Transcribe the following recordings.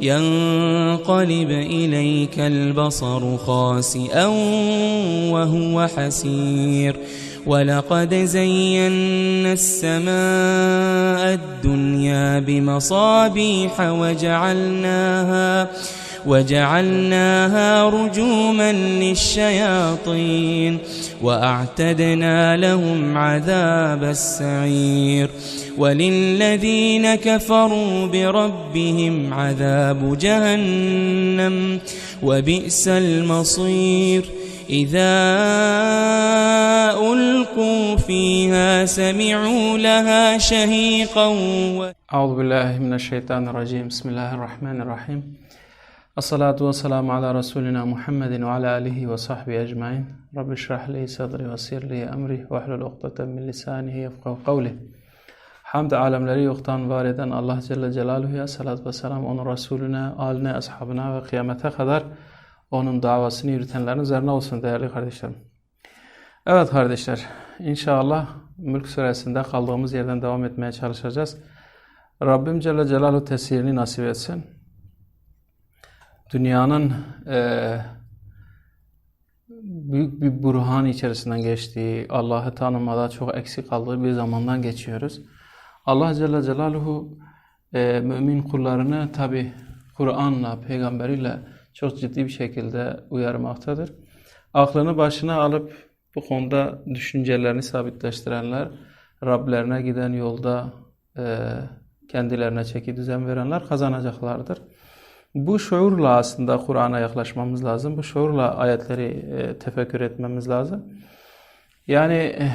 ينقلب إليك البصر خاسئا وهو حسير. ولقد زينا السماء الدنيا بمصابيح وجعلناها وجعلناها رجوما للشياطين وأعتدنا لهم عذاب السعير وللذين كفروا بربهم عذاب جهنم وبئس المصير إذا ألقوا فيها سمعوا لها شهيقا. أعوذ بالله من الشيطان الرجيم بسم الله الرحمن الرحيم As-salatu ve selamu ala Resulina Muhammedin ve ala alihi ve sahbihi ecmain. Rabbi şrah li sadri ve sirli emri ve hlul uqdeten min lisanihi yefkav kavli. Hamd alemleri yoktan var eden Allah Celle Celaluhu'ya salat ve selam onun Resulüne, aline, ashabına ve kıyamete kadar onun davasını yürütenlerin üzerine olsun değerli kardeşlerim. Evet kardeşler, inşallah Mülk Suresinde kaldığımız yerden devam etmeye çalışacağız. Rabbim Celle Celaluhu tesirini nasip etsin. Dünyanın eee büyük bir burhan içerisinden geçtiği, Allah'ı tanımada çok eksik kaldığı bir zamandan geçiyoruz. Allah Celle Celaluhu e, mümin kullarını tabi Kur'an'la, peygamberiyle çok ciddi bir şekilde uyarmaktadır. Aklını başına alıp bu konuda düşüncelerini sabitleştirenler, Rablerine giden yolda e, kendilerine çeki düzen verenler kazanacaklardır. Bu şuurla aslında Kur'an'a yaklaşmamız lazım. Bu şuurla ayetleri e, tefekkür etmemiz lazım. Yani eh,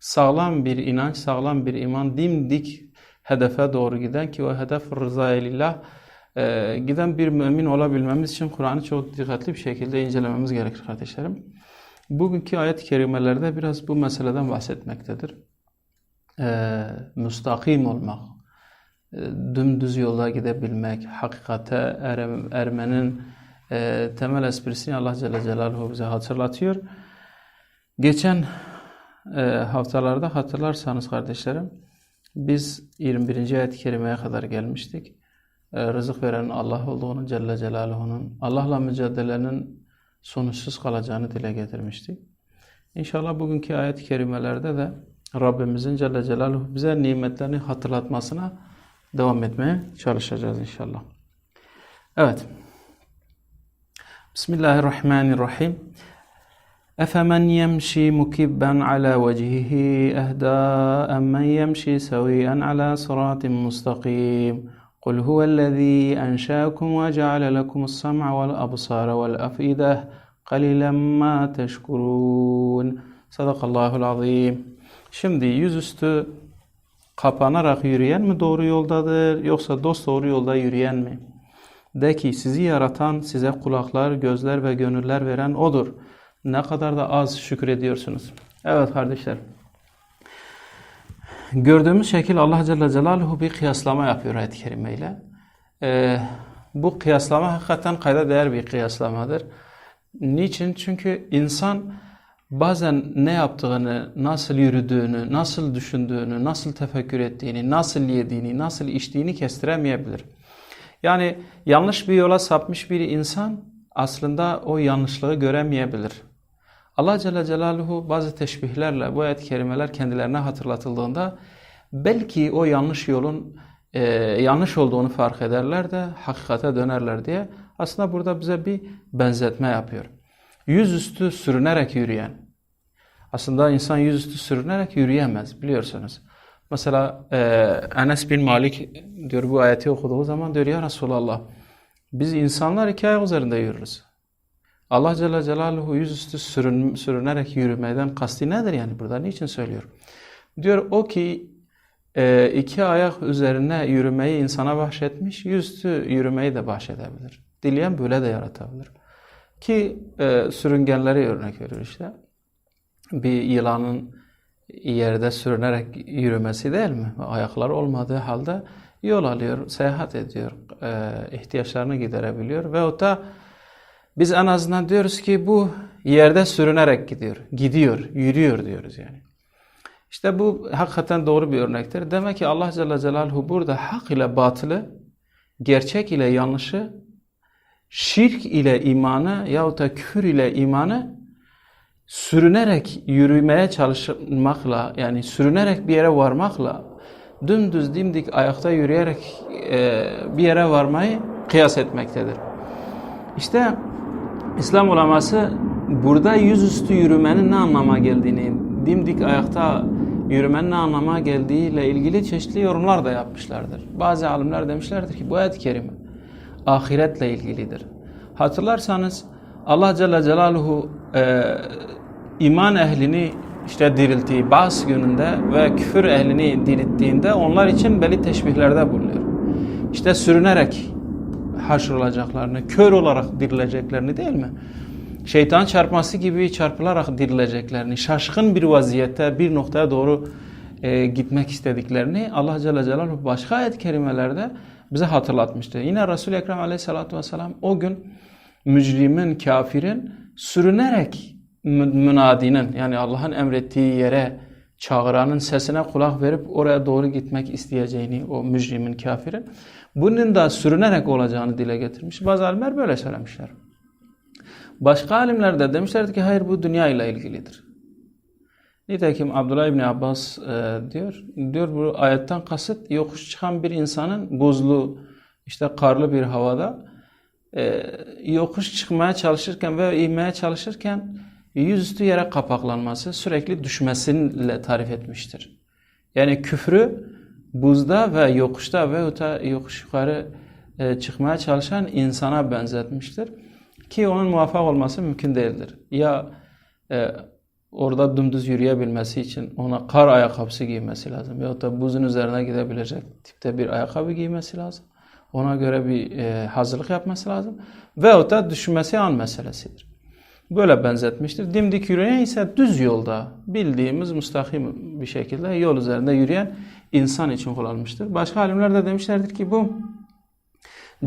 sağlam bir inanç, sağlam bir iman dimdik hedefe doğru giden ki o hedef rızaya lillah e, giden bir mümin olabilmemiz için Kur'an'ı çok dikkatli bir şekilde incelememiz gerekir kardeşlerim. Bugünkü ayet-i kerimelerde biraz bu meseleden bahsetmektedir. E, müstakim olmak, e, dümdüz yolda gidebilmek, hakikate ermenin e, temel esprisini Allah Celle Celaluhu bize hatırlatıyor. Geçen e, haftalarda hatırlarsanız kardeşlerim, biz 21. ayet-i kerimeye kadar gelmiştik. E, rızık veren Allah olduğunu Celle Celaluhu'nun, Allah'la mücadelenin sonuçsuz kalacağını dile getirmiştik. İnşallah bugünkü ayet-i kerimelerde de Rabbimizin Celle Celaluhu bize nimetlerini hatırlatmasına devam etmeye çalışacağız inşallah. Evet. Bismillahirrahmanirrahim. أفمن يمشي مكبا على وجهه أهدى أم من يمشي سويا على صراط مستقيم قل هو الذي أنشأكم وجعل لكم السمع والأبصار والأفئدة قليلا ما تشكرون صدق الله العظيم Şimdi yüzüstü kapanarak yürüyen mi doğru yoldadır yoksa dost doğru yolda yürüyen mi? De ki sizi yaratan, size kulaklar, gözler ve gönüller veren O'dur. Ne kadar da az şükrediyorsunuz. Evet kardeşler. Gördüğümüz şekil Allah Celle Celaluhu bir kıyaslama yapıyor ayet-i kerimeyle. Ee, bu kıyaslama hakikaten kayda değer bir kıyaslamadır. Niçin? Çünkü insan bazen ne yaptığını, nasıl yürüdüğünü, nasıl düşündüğünü, nasıl tefekkür ettiğini, nasıl yediğini, nasıl içtiğini kestiremeyebilir. Yani yanlış bir yola sapmış bir insan aslında o yanlışlığı göremeyebilir. Allah Celle Celaluhu bazı teşbihlerle bu ayet-i kerimeler kendilerine hatırlatıldığında belki o yanlış yolun e, yanlış olduğunu fark ederler de hakikate dönerler diye aslında burada bize bir benzetme yapıyor. Yüzüstü sürünerek yürüyen. Aslında insan yüzüstü sürünerek yürüyemez biliyorsunuz. Mesela e, Enes bin Malik diyor bu ayeti okuduğu zaman diyor ya Resulallah biz insanlar iki ayak üzerinde yürürüz. Allah Celle Celaluhu yüzüstü sürün, sürünerek yürümeden kasti nedir yani burada niçin söylüyor? Diyor o ki e, iki ayak üzerine yürümeyi insana bahşetmiş, yüzüstü yürümeyi de bahşedebilir. Dileyen böyle de yaratabilir. Ki e, sürüngenleri örnek veriyor işte. Bir yılanın yerde sürünerek yürümesi değil mi? Ayakları olmadığı halde yol alıyor, seyahat ediyor, e, ihtiyaçlarını giderebiliyor. Veyahut da biz en azından diyoruz ki bu yerde sürünerek gidiyor, gidiyor, yürüyor diyoruz yani. İşte bu hakikaten doğru bir örnektir. Demek ki Allah Celle Celaluhu burada hak ile batılı, gerçek ile yanlışı, şirk ile imanı yahut da küfür ile imanı sürünerek yürümeye çalışmakla yani sürünerek bir yere varmakla dümdüz dimdik ayakta yürüyerek e, bir yere varmayı kıyas etmektedir. İşte İslam uleması burada yüzüstü yürümenin ne anlama geldiğini, dimdik ayakta yürümenin ne anlama geldiğiyle ilgili çeşitli yorumlar da yapmışlardır. Bazı alimler demişlerdir ki bu ayet-i kerime ahiretle ilgilidir. Hatırlarsanız Allah Celle Celaluhu e, iman ehlini işte dirilttiği bazı gününde ve küfür ehlini dirilttiğinde onlar için belli teşbihlerde bulunuyor. İşte sürünerek haşrolacaklarını, kör olarak dirileceklerini değil mi? Şeytan çarpması gibi çarpılarak dirileceklerini, şaşkın bir vaziyette bir noktaya doğru e, gitmek istediklerini Allah Celle Celaluhu başka ayet-i kerimelerde bize hatırlatmıştı. Yine Resul-i Ekrem Aleyhisselatü Vesselam o gün mücrimin, kafirin sürünerek münadinin yani Allah'ın emrettiği yere çağıranın sesine kulak verip oraya doğru gitmek isteyeceğini o mücrimin, kafirin bunun da sürünerek olacağını dile getirmiş. Bazı alimler böyle söylemişler. Başka alimler de demişlerdi ki hayır bu dünya ile ilgilidir. Nitekim Abdullah İbni Abbas e, diyor, diyor bu ayetten kasıt yokuş çıkan bir insanın buzlu, işte karlı bir havada e, yokuş çıkmaya çalışırken ve inmeye çalışırken yüzüstü yere kapaklanması, sürekli düşmesiyle tarif etmiştir. Yani küfrü buzda ve yokuşta ve yokuş yukarı e, çıkmaya çalışan insana benzetmiştir. Ki onun muvaffak olması mümkün değildir. Ya e, orada dümdüz yürüyebilmesi için ona kar ayakkabısı giymesi lazım. Ya da buzun üzerine gidebilecek tipte bir ayakkabı giymesi lazım. Ona göre bir e, hazırlık yapması lazım. Veyahut da düşünmesi an meselesidir. Böyle benzetmiştir. Dimdik yürüyen ise düz yolda bildiğimiz müstakim bir şekilde yol üzerinde yürüyen insan için kullanılmıştır. Başka alimler de demişlerdir ki bu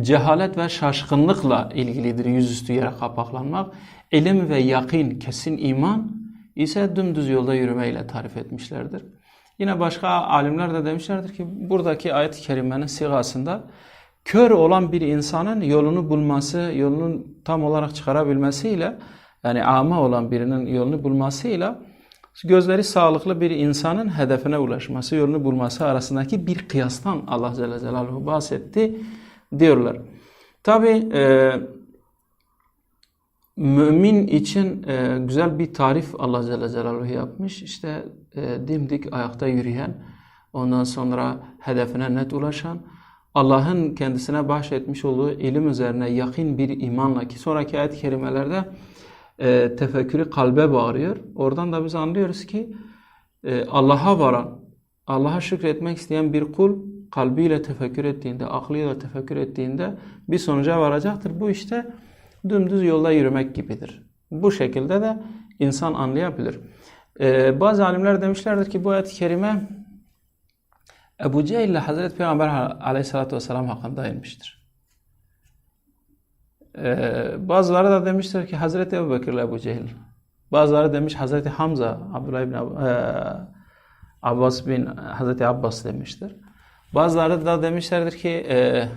cehalet ve şaşkınlıkla ilgilidir yüzüstü yere kapaklanmak. İlim ve yakin, kesin iman ise dümdüz yolda yürümeyle tarif etmişlerdir. Yine başka alimler de demişlerdir ki buradaki ayet-i kerimenin sigasında kör olan bir insanın yolunu bulması, yolunu tam olarak çıkarabilmesiyle yani ama olan birinin yolunu bulmasıyla gözleri sağlıklı bir insanın hedefine ulaşması, yolunu bulması arasındaki bir kıyastan Allah Celle Celaluhu bahsetti diyorlar. Tabi e, mümin için e, güzel bir tarif Allah Celle Celaluhu yapmış. İşte e, dimdik ayakta yürüyen, ondan sonra hedefine net ulaşan, Allah'ın kendisine bahşetmiş olduğu ilim üzerine yakın bir imanla ki sonraki ayet-i kerimelerde e, tefekkürü kalbe bağırıyor. Oradan da biz anlıyoruz ki e, Allah'a varan, Allah'a şükretmek isteyen bir kul kalbiyle tefekkür ettiğinde, aklıyla tefekkür ettiğinde bir sonuca varacaktır. Bu işte dümdüz yolda yürümek gibidir. Bu şekilde de insan anlayabilir. Ee, bazı alimler demişlerdir ki bu ayet-i kerime Ebu Cehil ile Hazreti Peygamber aleyhissalatü vesselam hakkında inmiştir. Ee, bazıları da demişler ki Hazreti Ebu Bekir ile Ebu Cehil. Bazıları demiş Hazreti Hamza, Abdullah ibn Ab e, Abbas bin Hazreti Abbas demiştir. Bazıları da demişlerdir ki e,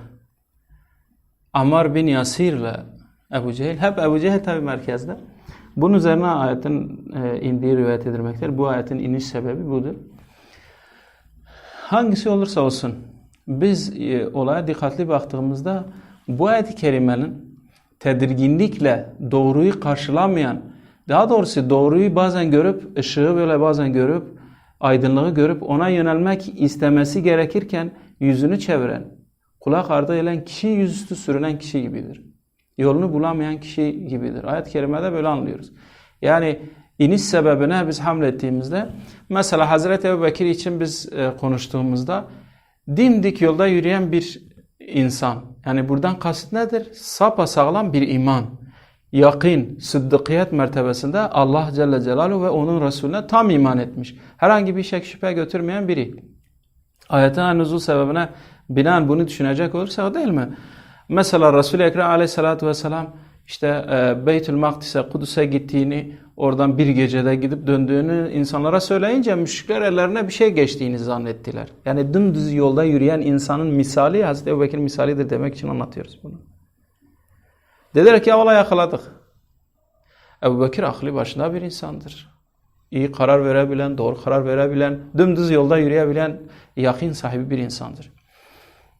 Ammar bin Yasir ile Ebu Cehil. Hep Ebu Cehil tabi merkezde. Bunun üzerine ayetin e, indiği rivayet edilmektedir. Bu ayetin iniş sebebi budur. Hangisi olursa olsun biz e, olaya dikkatli baktığımızda bu ayet-i kerimenin tedirginlikle doğruyu karşılamayan, daha doğrusu doğruyu bazen görüp, ışığı böyle bazen görüp aydınlığı görüp ona yönelmek istemesi gerekirken yüzünü çeviren, kulak ardı eden kişi yüzüstü sürünen kişi gibidir. Yolunu bulamayan kişi gibidir. Ayet-i kerimede böyle anlıyoruz. Yani iniş sebebine biz hamlettiğimizde mesela Hazreti Ebu Bekir için biz e, konuştuğumuzda dimdik yolda yürüyen bir insan. Yani buradan kasıt nedir? Sapa sağlam bir iman. Yakin, sıddıkiyet mertebesinde Allah Celle Celaluhu ve onun Resulüne tam iman etmiş. Herhangi bir şek şüphe götürmeyen biri. Ayetin nüzul sebebine binaen bunu düşünecek olursak değil mi? Mesela Resul-i Ekrem aleyhissalatü vesselam işte e, Beytül Makdis'e, Kudüs'e gittiğini, oradan bir gecede gidip döndüğünü insanlara söyleyince müşrikler ellerine bir şey geçtiğini zannettiler. Yani dümdüz yolda yürüyen insanın misali Hazreti Ebu Bekir misalidir demek için anlatıyoruz bunu. Dediler ki Allah yakaladık. Ebu Bekir aklı başında bir insandır. İyi karar verebilen, doğru karar verebilen, dümdüz yolda yürüyebilen, yakin sahibi bir insandır.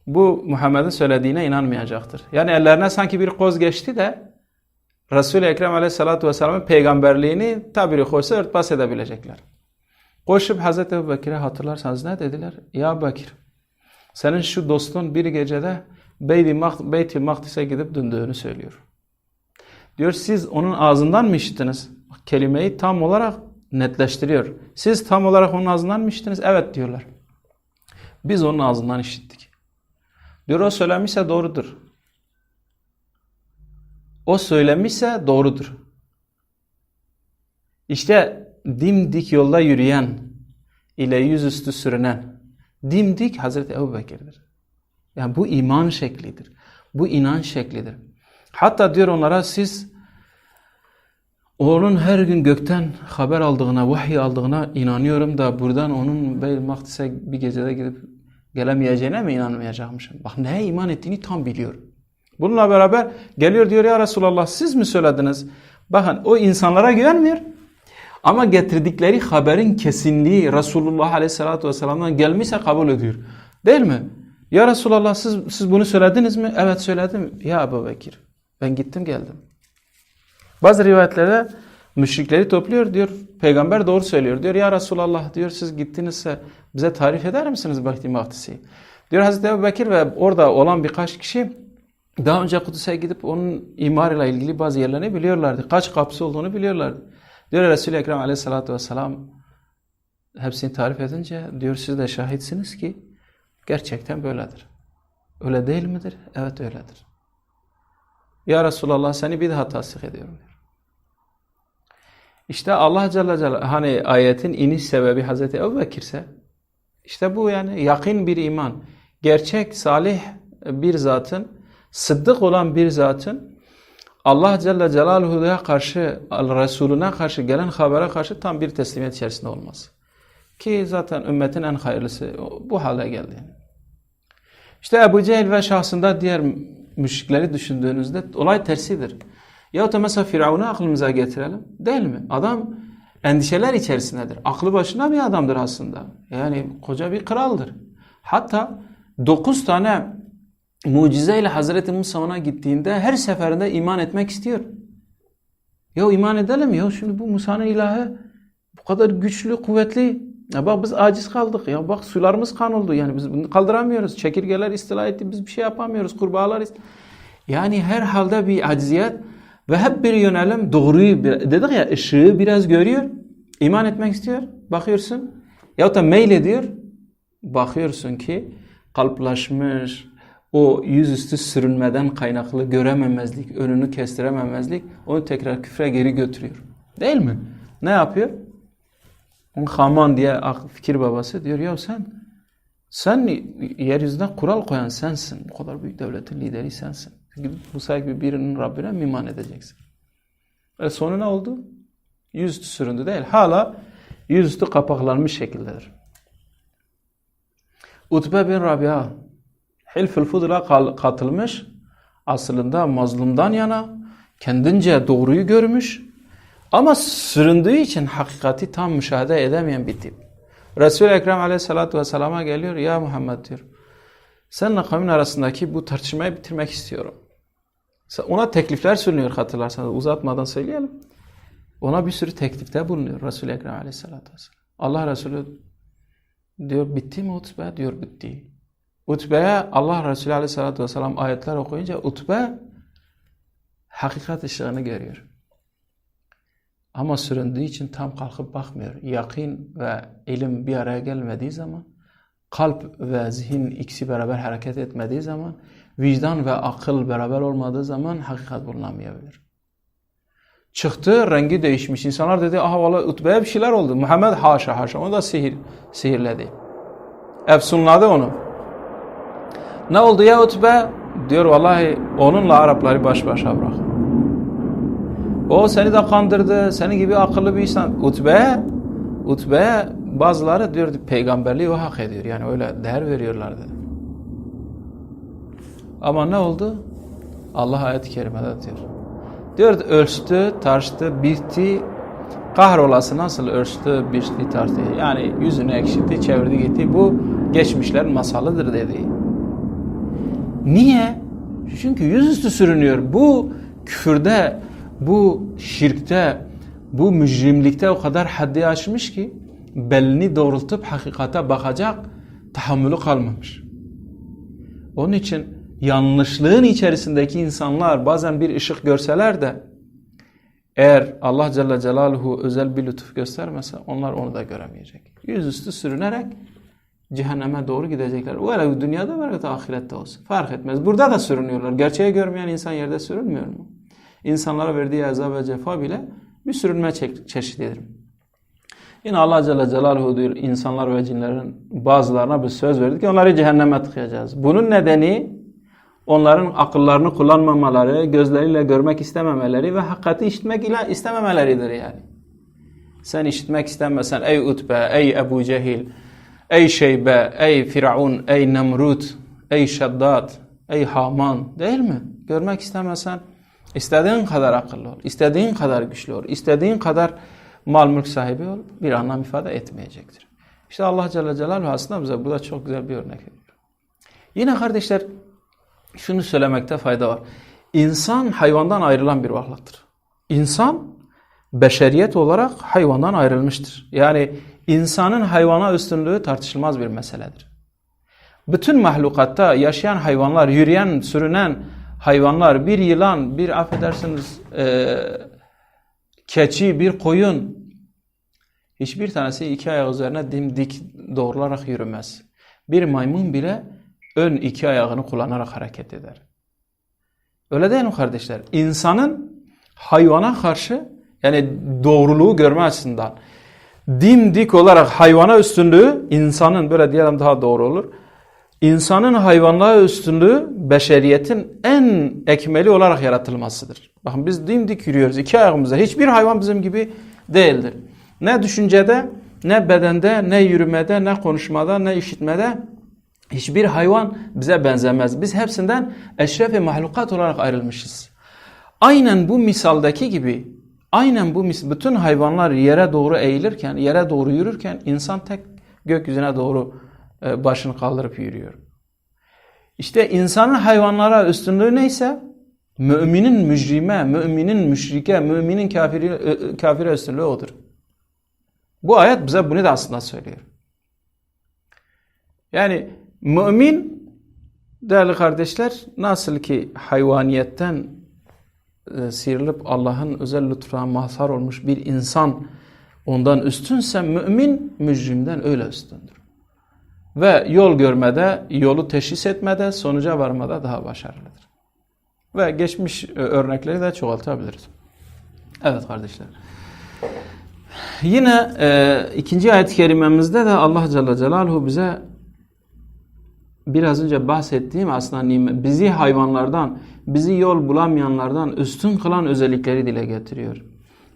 Bu Muhammed'in söylediğine inanmayacaktır. Yani ellerine sanki bir koz geçti de Resul-i Ekrem Aleyhisselatü Vesselam'ın peygamberliğini tabiri koysa örtbas edebilecekler. Koşup Hazreti Ebu Bekir'e hatırlarsanız ne dediler? Ya Bekir, senin şu dostun bir gecede Beyt-i Makdis'e gidip döndüğünü söylüyor. Diyor siz onun ağzından mı işittiniz? Kelimeyi tam olarak netleştiriyor. Siz tam olarak onun ağzından mı işittiniz? Evet diyorlar. Biz onun ağzından işittik. Diyor o söylemişse doğrudur. O söylemişse doğrudur. İşte dimdik yolda yürüyen ile yüzüstü sürünen dimdik Hazreti Ebu Bekir'dir. Yani bu iman şeklidir. Bu inanç şeklidir. Hatta diyor onlara siz onun her gün gökten haber aldığına, vahiy aldığına inanıyorum da buradan onun Beyl Makdis'e bir gecede gidip gelemeyeceğine mi inanmayacakmışım? Bak neye iman ettiğini tam biliyor. Bununla beraber geliyor diyor ya Resulallah siz mi söylediniz? Bakın o insanlara güvenmiyor. Ama getirdikleri haberin kesinliği Resulullah Aleyhisselatü Vesselam'dan gelmişse kabul ediyor. Değil mi? Ya Resulallah siz, siz bunu söylediniz mi? Evet söyledim. Ya Ebu Bekir ben gittim geldim. Bazı rivayetlerde müşrikleri topluyor diyor. Peygamber doğru söylüyor. Diyor ya Resulallah diyor siz gittinizse bize tarif eder misiniz Beyt-i Makdis'i? Diyor Hazreti Ebu Bekir ve orada olan birkaç kişi daha önce Kudüs'e gidip onun imarıyla ilgili bazı yerlerini biliyorlardı. Kaç kapısı olduğunu biliyorlardı. Diyor Resul-i Ekrem aleyhissalatü vesselam hepsini tarif edince diyor siz de şahitsiniz ki gerçekten böyledir. Öyle değil midir? Evet öyledir. Ya Resulallah seni bir daha tasdik ediyorum diyor. İşte Allah Celle Celaluhu hani ayetin iniş sebebi Hazreti Ebu Bekir'se işte bu yani yakın bir iman. Gerçek, salih bir zatın, sıddık olan bir zatın Allah Celle Celaluhu'ya karşı, Resulüne karşı gelen habere karşı tam bir teslimiyet içerisinde olması. Ki zaten ümmetin en hayırlısı bu hale geldi. İşte Ebu Cehil ve şahsında diğer müşrikleri düşündüğünüzde olay tersidir. Ya da mesela Firavun'u aklımıza getirelim. Değil mi? Adam endişeler içerisindedir. Aklı başına bir adamdır aslında. Yani koca bir kraldır. Hatta dokuz tane mucizeyle Hazreti Musa'na gittiğinde her seferinde iman etmek istiyor. Ya iman edelim ya şimdi bu Musa'nın ilahı bu kadar güçlü, kuvvetli. Ya bak biz aciz kaldık. Ya bak sularımız kan oldu. Yani biz bunu kaldıramıyoruz. Çekirgeler istila etti. Biz bir şey yapamıyoruz. Kurbağalar ist Yani her halde bir acziyet ve hep bir yönelim doğruyu dedik ya ışığı biraz görüyor. iman etmek istiyor. Bakıyorsun. Ya da mail ediyor. Bakıyorsun ki kalplaşmış, o yüzüstü sürünmeden kaynaklı görememezlik, önünü kestirememezlik onu tekrar küfre geri götürüyor. Değil mi? Ne yapıyor? Haman diye fikir babası diyor ya sen sen yeryüzüne kural koyan sensin. Bu kadar büyük devletin lideri sensin. Musa gibi birinin Rabbine mi iman edeceksin? E sonu ne oldu? Yüzüstü süründü değil. Hala yüzüstü kapaklanmış şekildedir. Utbe bin Rabia Hilfül Fudul'a katılmış. Aslında mazlumdan yana kendince doğruyu görmüş. Ama süründüğü için hakikati tam müşahede edemeyen bir tip. Resul-i Ekrem aleyhissalatü vesselama geliyor. Ya Muhammed diyor. Seninle kavmin arasındaki bu tartışmayı bitirmek istiyorum. Ona teklifler sunuyor hatırlarsanız. Uzatmadan söyleyelim. Ona bir sürü teklifte bulunuyor Resul-i Ekrem aleyhissalatü vesselam. Allah Resulü Diyor bitti mi Utbe? Diyor bitti. Utbe'ye Allah Resulü Aleyhisselatü Vesselam ayetler okuyunca Utbe hakikat ışığını görüyor. Ama süründüğü için tam kalkıp bakmıyor. Yakin ve ilim bir araya gelmediği zaman, kalp ve zihin ikisi beraber hareket etmediği zaman, vicdan ve akıl beraber olmadığı zaman hakikat bulunamayabilir. Çıktı, rengi değişmiş. İnsanlar dedi, aha valla Utbe'ye bir şeyler oldu. Muhammed haşa haşa, onu da sihir, sihirledi. Efsunladı onu. Ne oldu ya Utbe? Diyor vallahi onunla Arapları baş başa bırak. O seni de kandırdı. Senin gibi akıllı bir insan. Utbe, Utbe bazıları diyor peygamberliği o hak ediyor. Yani öyle değer veriyorlardı. Ama ne oldu? Allah ayet-i kerimede diyor. Diyor ölçtü, tartıştı, bitti. Kahrolası nasıl ölçtü, biçti, tarttı. Yani yüzünü ekşitti, çevirdi gitti. Bu geçmişlerin masalıdır dedi. Niye? Çünkü yüzüstü sürünüyor. Bu küfürde, bu şirkte, bu mücrimlikte o kadar haddi aşmış ki belini doğrultup hakikate bakacak tahammülü kalmamış. Onun için yanlışlığın içerisindeki insanlar bazen bir ışık görseler de eğer Allah Celle Celaluhu özel bir lütuf göstermese onlar onu da göremeyecek. Yüzüstü sürünerek cehenneme doğru gidecekler. Öyle dünyada ve ahirette olsun. Fark etmez. Burada da sürünüyorlar. Gerçeği görmeyen insan yerde sürünmüyor mu? İnsanlara verdiği azap ve cefa bile bir sürünme çeşididir. Yine Allah Celle Celaluhu diyor insanlar ve cinlerin bazılarına bir söz verdik ki onları cehenneme tıkayacağız. Bunun nedeni onların akıllarını kullanmamaları, gözleriyle görmek istememeleri ve hakikati işitmek ile istememeleridir yani. Sen işitmek istemesen ey Utbe, ey Ebu Cehil, ey Şeybe, ey Firavun, ey Nemrut, ey Şeddat, ey Haman değil mi? Görmek istemesen istediğin kadar akıllı ol, istediğin kadar güçlü ol, istediğin kadar mal mülk sahibi ol bir anlam ifade etmeyecektir. İşte Allah Celle Celaluhu aslında bize burada çok güzel bir örnek veriyor. Yine kardeşler şunu söylemekte fayda var. İnsan hayvandan ayrılan bir varlıktır. İnsan beşeriyet olarak hayvandan ayrılmıştır. Yani insanın hayvana üstünlüğü tartışılmaz bir meseledir. Bütün mahlukatta yaşayan hayvanlar, yürüyen, sürünen hayvanlar, bir yılan, bir affedersiniz e, keçi, bir koyun hiçbir tanesi iki ayak üzerine dimdik doğrularak yürümez. Bir maymun bile ön iki ayağını kullanarak hareket eder. Öyle değil mi kardeşler? İnsanın hayvana karşı yani doğruluğu görme açısından dimdik olarak hayvana üstünlüğü insanın böyle diyelim daha doğru olur. İnsanın hayvanlığa üstünlüğü beşeriyetin en ekmeli olarak yaratılmasıdır. Bakın biz dimdik yürüyoruz iki ayağımızda. Hiçbir hayvan bizim gibi değildir. Ne düşüncede, ne bedende, ne yürümede, ne konuşmada, ne işitmede hiçbir hayvan bize benzemez. Biz hepsinden eşrefi mahlukat olarak ayrılmışız. Aynen bu misaldaki gibi, aynen bu bütün hayvanlar yere doğru eğilirken, yere doğru yürürken insan tek gökyüzüne doğru başını kaldırıp yürüyor. İşte insanın hayvanlara üstünlüğü neyse müminin mücrime, müminin müşrike, müminin kafiri, kafire üstünlüğü odur. Bu ayet bize bunu da aslında söylüyor. Yani mümin değerli kardeşler nasıl ki hayvaniyetten e, sıyrılıp Allah'ın özel lütfuna mazhar olmuş bir insan ondan üstünse mümin mücrimden öyle üstündür. Ve yol görmede, yolu teşhis etmede, sonuca varmada daha başarılıdır. Ve geçmiş örnekleri de çoğaltabiliriz. Evet kardeşler. Yine e, ikinci ayet-i kerimemizde de Allah Celle Celaluhu bize biraz önce bahsettiğim aslında nimet, bizi hayvanlardan, bizi yol bulamayanlardan üstün kılan özellikleri dile getiriyor.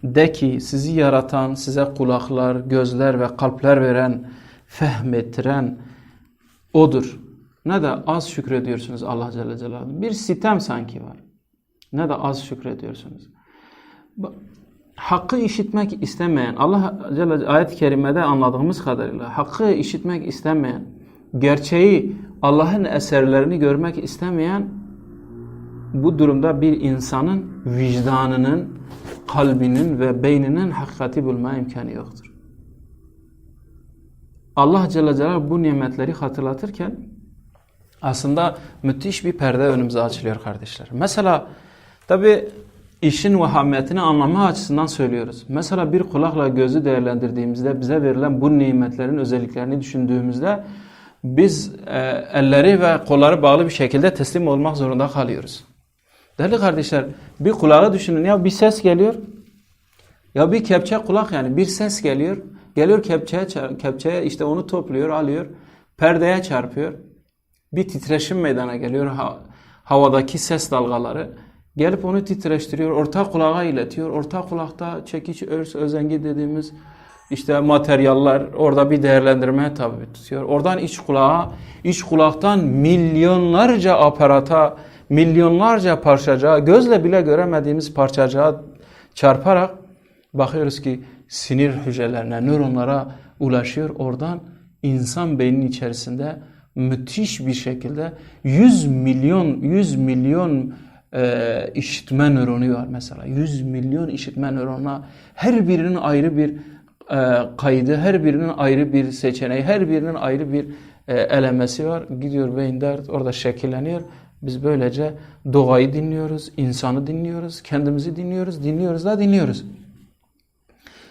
De ki sizi yaratan, size kulaklar, gözler ve kalpler veren, fehmettiren O'dur. Ne de az şükrediyorsunuz Allah Celle Celaluhu. Bir sitem sanki var. Ne de az şükrediyorsunuz. Hakkı işitmek istemeyen, Allah Celle ayet-i kerimede anladığımız kadarıyla hakkı işitmek istemeyen, gerçeği Allah'ın eserlerini görmek istemeyen bu durumda bir insanın vicdanının, kalbinin ve beyninin hakikati bulma imkanı yoktur. Allah Celle Celaluhu bu nimetleri hatırlatırken aslında müthiş bir perde önümüze açılıyor kardeşler. Mesela tabi işin vahametini anlama açısından söylüyoruz. Mesela bir kulakla gözü değerlendirdiğimizde bize verilen bu nimetlerin özelliklerini düşündüğümüzde biz e, elleri ve kolları bağlı bir şekilde teslim olmak zorunda kalıyoruz. Değerli kardeşler bir kulağı düşünün ya bir ses geliyor ya bir kepçe kulak yani bir ses geliyor. Geliyor kepçeye, kepçeye işte onu topluyor alıyor perdeye çarpıyor. Bir titreşim meydana geliyor ha, havadaki ses dalgaları. Gelip onu titreştiriyor. Orta kulağa iletiyor. Orta kulakta çekiç, örs, özengi dediğimiz işte materyaller orada bir değerlendirmeye tabi tutuyor. Oradan iç kulağa, iç kulaktan milyonlarca aparata, milyonlarca parçacığa, gözle bile göremediğimiz parçacığa çarparak bakıyoruz ki sinir hücrelerine, nöronlara ulaşıyor. Oradan insan beyninin içerisinde müthiş bir şekilde 100 milyon 100 milyon e, işitme nöronu var mesela. 100 milyon işitme nörona her birinin ayrı bir kaydı, her birinin ayrı bir seçeneği, her birinin ayrı bir e, elemesi var. Gidiyor beyinde orada şekilleniyor. Biz böylece doğayı dinliyoruz, insanı dinliyoruz, kendimizi dinliyoruz, dinliyoruz da dinliyoruz.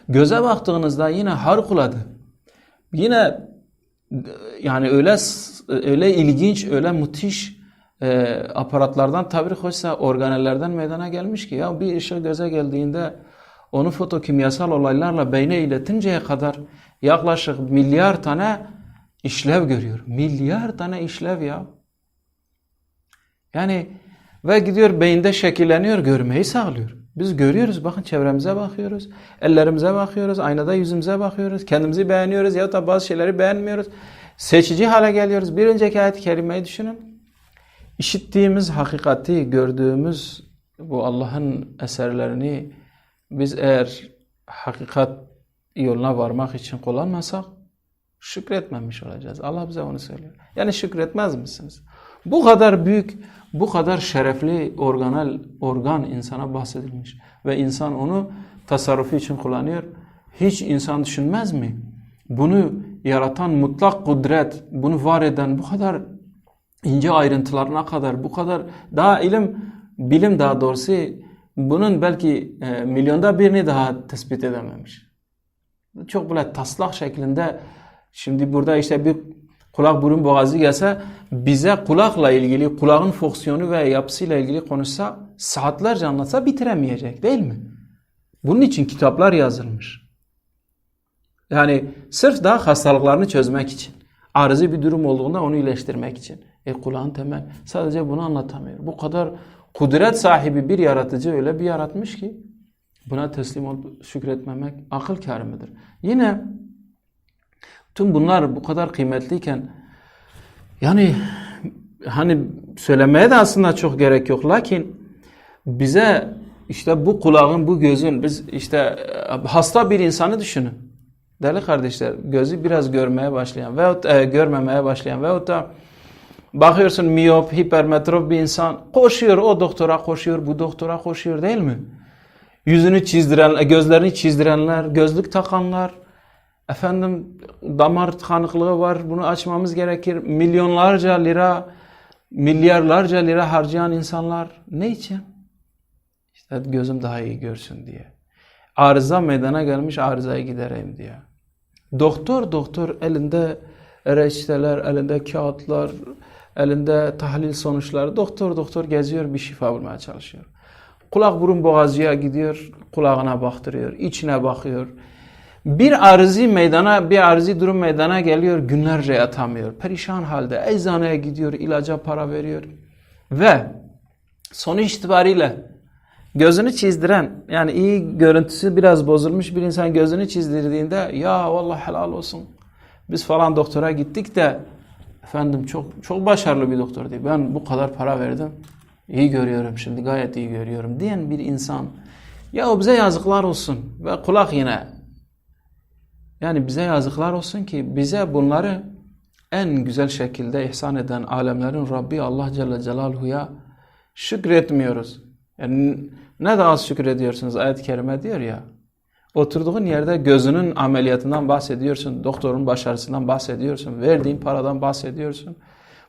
Göze baktığınızda yine harikulade. Yine yani öyle öyle ilginç, öyle müthiş e, aparatlardan tabiri hoşsa organellerden meydana gelmiş ki ya bir ışık göze geldiğinde onu fotokimyasal olaylarla beyne iletinceye kadar yaklaşık milyar tane işlev görüyor. Milyar tane işlev ya. Yani ve gidiyor beyinde şekilleniyor, görmeyi sağlıyor. Biz görüyoruz, bakın çevremize bakıyoruz, ellerimize bakıyoruz, aynada yüzümüze bakıyoruz, kendimizi beğeniyoruz ya da bazı şeyleri beğenmiyoruz. Seçici hale geliyoruz. Bir önceki ayet-i kerimeyi düşünün. İşittiğimiz hakikati, gördüğümüz bu Allah'ın eserlerini biz eğer hakikat yoluna varmak için kullanmasak şükretmemiş olacağız. Allah bize onu söylüyor. Yani şükretmez misiniz? Bu kadar büyük, bu kadar şerefli organal organ insana bahsedilmiş ve insan onu tasarrufu için kullanıyor. Hiç insan düşünmez mi? Bunu yaratan mutlak kudret, bunu var eden bu kadar ince ayrıntılarına kadar, bu kadar daha ilim, bilim daha doğrusu bunun belki e, milyonda birini daha tespit edememiş. Çok böyle taslak şeklinde şimdi burada işte bir kulak burun boğazı gelse bize kulakla ilgili kulağın fonksiyonu ve yapısıyla ilgili konuşsa saatlerce anlatsa bitiremeyecek değil mi? Bunun için kitaplar yazılmış. Yani sırf daha hastalıklarını çözmek için. Arızi bir durum olduğunda onu iyileştirmek için. E kulağın temel. Sadece bunu anlatamıyor. Bu kadar kudret sahibi bir yaratıcı öyle bir yaratmış ki buna teslim olup şükretmemek akıl kârı? Yine tüm bunlar bu kadar kıymetliyken yani hani söylemeye de aslında çok gerek yok. Lakin bize işte bu kulağın, bu gözün, biz işte hasta bir insanı düşünün. Değerli kardeşler, gözü biraz görmeye başlayan veyahut e, görmemeye başlayan veyahut da bakıyorsun miyop, hipermetrop bir insan koşuyor, o doktora koşuyor, bu doktora koşuyor değil mi? Yüzünü çizdiren, gözlerini çizdirenler, gözlük takanlar, efendim damar tıkanıklığı var, bunu açmamız gerekir. Milyonlarca lira, milyarlarca lira harcayan insanlar ne için? İşte gözüm daha iyi görsün diye. Arıza meydana gelmiş arızayı gidereyim diye. Doktor doktor elinde reçeteler, elinde kağıtlar, elinde tahlil sonuçları doktor doktor geziyor bir şifa bulmaya çalışıyor. Kulak burun boğazcıya gidiyor, kulağına baktırıyor, içine bakıyor. Bir arızi meydana, bir arızi durum meydana geliyor, günlerce yatamıyor. Perişan halde eczaneye gidiyor, ilaca para veriyor. Ve sonuç itibariyle gözünü çizdiren, yani iyi görüntüsü biraz bozulmuş bir insan gözünü çizdirdiğinde ya vallahi helal olsun. Biz falan doktora gittik de efendim çok çok başarılı bir doktor diye ben bu kadar para verdim. İyi görüyorum şimdi gayet iyi görüyorum diyen bir insan ya bize yazıklar olsun ve kulak yine yani bize yazıklar olsun ki bize bunları en güzel şekilde ihsan eden alemlerin Rabbi Allah Celle Celaluhu'ya şükretmiyoruz. Yani ne de az şükrediyorsunuz ayet-i kerime diyor ya. Oturduğun yerde gözünün ameliyatından bahsediyorsun, doktorun başarısından bahsediyorsun, verdiğin paradan bahsediyorsun.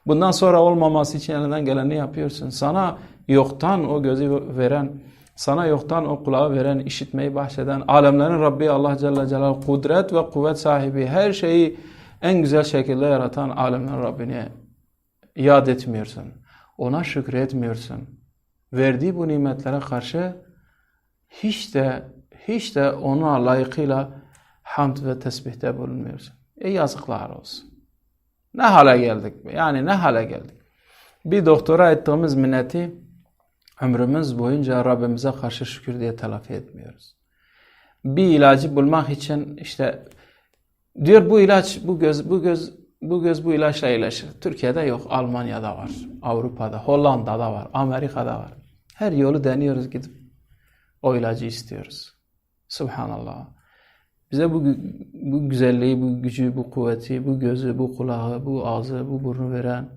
Bundan sonra olmaması için elinden geleni yapıyorsun. Sana yoktan o gözü veren, sana yoktan o kulağı veren, işitmeyi bahseden, alemlerin Rabbi Allah Celle Celaluhu, kudret ve kuvvet sahibi, her şeyi en güzel şekilde yaratan alemlerin Rabbini yad etmiyorsun. Ona şükretmiyorsun. Verdiği bu nimetlere karşı hiç de hiç de ona layıkıyla hamd ve tesbihte bulunmuyorsun. E yazıklar olsun. Ne hale geldik? Yani ne hale geldik? Bir doktora ettiğimiz minneti ömrümüz boyunca Rabbimize karşı şükür diye telafi etmiyoruz. Bir ilacı bulmak için işte diyor bu ilaç bu göz bu göz bu göz bu ilaçla iyileşir. Türkiye'de yok, Almanya'da var, Avrupa'da, Hollanda'da var, Amerika'da var. Her yolu deniyoruz gidip o ilacı istiyoruz. Subhanallah. Bize bu, bu güzelliği, bu gücü, bu kuvveti, bu gözü, bu kulağı, bu ağzı, bu burnu veren,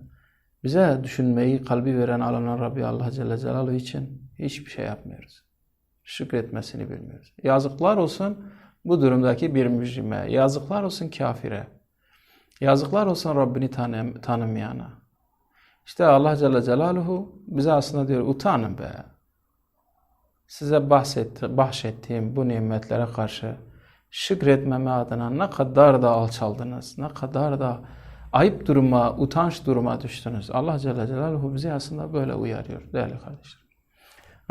bize düşünmeyi, kalbi veren alemler Rabbi Allah Celle Celaluhu için hiçbir şey yapmıyoruz. Şükretmesini bilmiyoruz. Yazıklar olsun bu durumdaki bir mücrime. Yazıklar olsun kafire. Yazıklar olsun Rabbini tanım, tanımayana. İşte Allah Celle Celaluhu bize aslında diyor utanın be. Size bahsetti, bahşettiğim bu nimetlere karşı şükretmeme adına ne kadar da alçaldınız, ne kadar da ayıp duruma, utanç duruma düştünüz. Allah Celle Celaluhu bizi aslında böyle uyarıyor değerli kardeşler.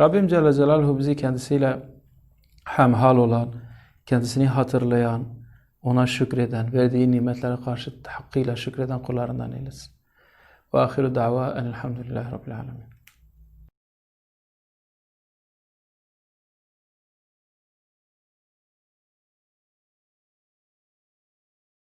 Rabbim Celle Celaluhu bizi kendisiyle hemhal olan, kendisini hatırlayan, ona şükreden, verdiği nimetlere karşı hakkıyla şükreden kullarından eylesin. Ve ahiru da'va enelhamdülillahi rabbil alemin.